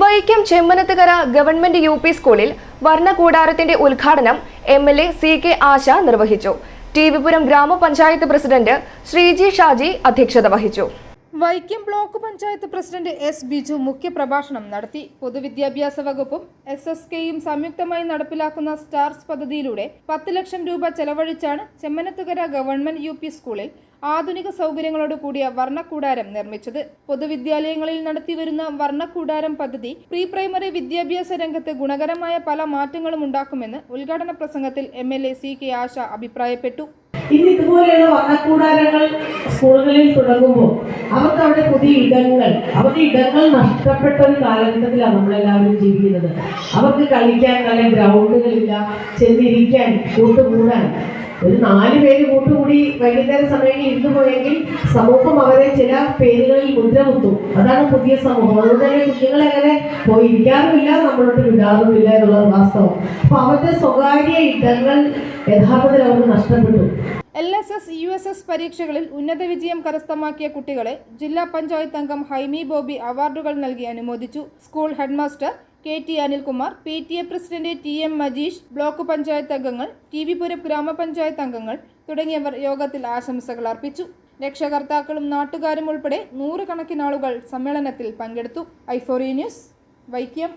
Vaikom Chemmanathukara government U P സ്കൂളിൽ വർണകൂടാരത്തിന്റെ ഉദ്ഘാടനം M L A C K Asha നിർവഹിച്ചു. ടി വിപുരം ഗ്രാമപഞ്ചായത്ത് പ്രസിഡന്റ് ശ്രീജി ഷാജി അധ്യക്ഷത വഹിച്ചു. Vaikom block panchayat president S Biju മുഖ്യപ്രഭാഷണം നടത്തി. പൊതുവിദ്യാഭ്യാസ വകുപ്പും എസ് എസ് കെയും സംയുക്തമായി നടപ്പിലാക്കുന്ന സ്റ്റാർസ് പദ്ധതിയിലൂടെ പത്ത് ലക്ഷം രൂപ ചെലവഴിച്ചാണ് ചെമ്മനത്തുകര ഗവൺമെന്റ് യു സ്കൂളിൽ ആധുനിക സൗകര്യങ്ങളോട് കൂടിയ വർണക്കൂടാരം നിർമ്മിച്ചത് പൊതുവിദ്യാലയങ്ങളിൽ നടത്തിവരുന്ന വർണക്കൂടാരം പദ്ധതി പ്രീ പ്രൈമറി വിദ്യാഭ്യാസ രംഗത്ത് ഗുണകരമായ പല മാറ്റങ്ങളും ഉണ്ടാക്കുമെന്ന് ഉദ്ഘാടന പ്രസംഗത്തിൽ M L A C K Asha അഭിപ്രായപ്പെട്ടു. ഇന്ന് ഇതുപോലെയുള്ള വർണക്കൂടാരങ്ങൾ സ്കൂളുകളിൽ തുടങ്ങുമ്പോൾ അവർക്ക് അവിടെ പുതിയ ഇടങ്ങൾ അവരുടെ ഇടങ്ങൾ നഷ്ടപ്പെട്ട ഒരു കാലഘട്ടത്തിലാണ് നമ്മളെല്ലാവരും ജീവിക്കുന്നത്. അവർക്ക് കളിക്കാൻ നല്ല ഗ്രൗണ്ടുകളില്ല ചെന്നിരിക്കാൻ കൂട്ടുകൂടാൻ ഒരു നാല് പേര് കൂട്ടുകൂടി വൈകുന്നേര സമയങ്ങളിൽ ഇരുന്നു പോയെങ്കിൽ സമൂഹം അവരെ ചില പേരുകളിൽ മുദ്രകുത്തും അതാണ് പുതിയ സമൂഹം. അതുകൊണ്ട് തന്നെ അങ്ങനെ പോയിരിക്കാറുമില്ല നമ്മളോട്ട് വിടാറുമില്ല എന്നുള്ളത് വാസ്തവം. അപ്പൊ അവരുടെ സ്വകാര്യ ഇടങ്ങൾ യഥാർത്ഥത്തിൽ അവർക്ക് നഷ്ടപ്പെട്ടു. L S S U S S പരീക്ഷകളിൽ ഉന്നത വിജയം കരസ്ഥമാക്കിയ കുട്ടികളെ ജില്ലാ പഞ്ചായത്ത് അംഗം ഹൈമി ബോബി അവാർഡുകൾ നൽകി അനുമോദിച്ചു school headmaster K T Anilkumar P T A president T M Majeesh block panchayat അംഗങ്ങൾ ടി വി പുരം ഗ്രാമപഞ്ചായത്ത് അംഗങ്ങൾ തുടങ്ങിയവർ യോഗത്തിൽ ആശംസകൾ അർപ്പിച്ചു. രക്ഷകർത്താക്കളും നാട്ടുകാരും ഉൾപ്പെടെ നൂറുകണക്കിനാളുകൾ സമ്മേളനത്തിൽ പങ്കെടുത്തു. ഐഫോറി ന്യൂസ് വൈക്കം.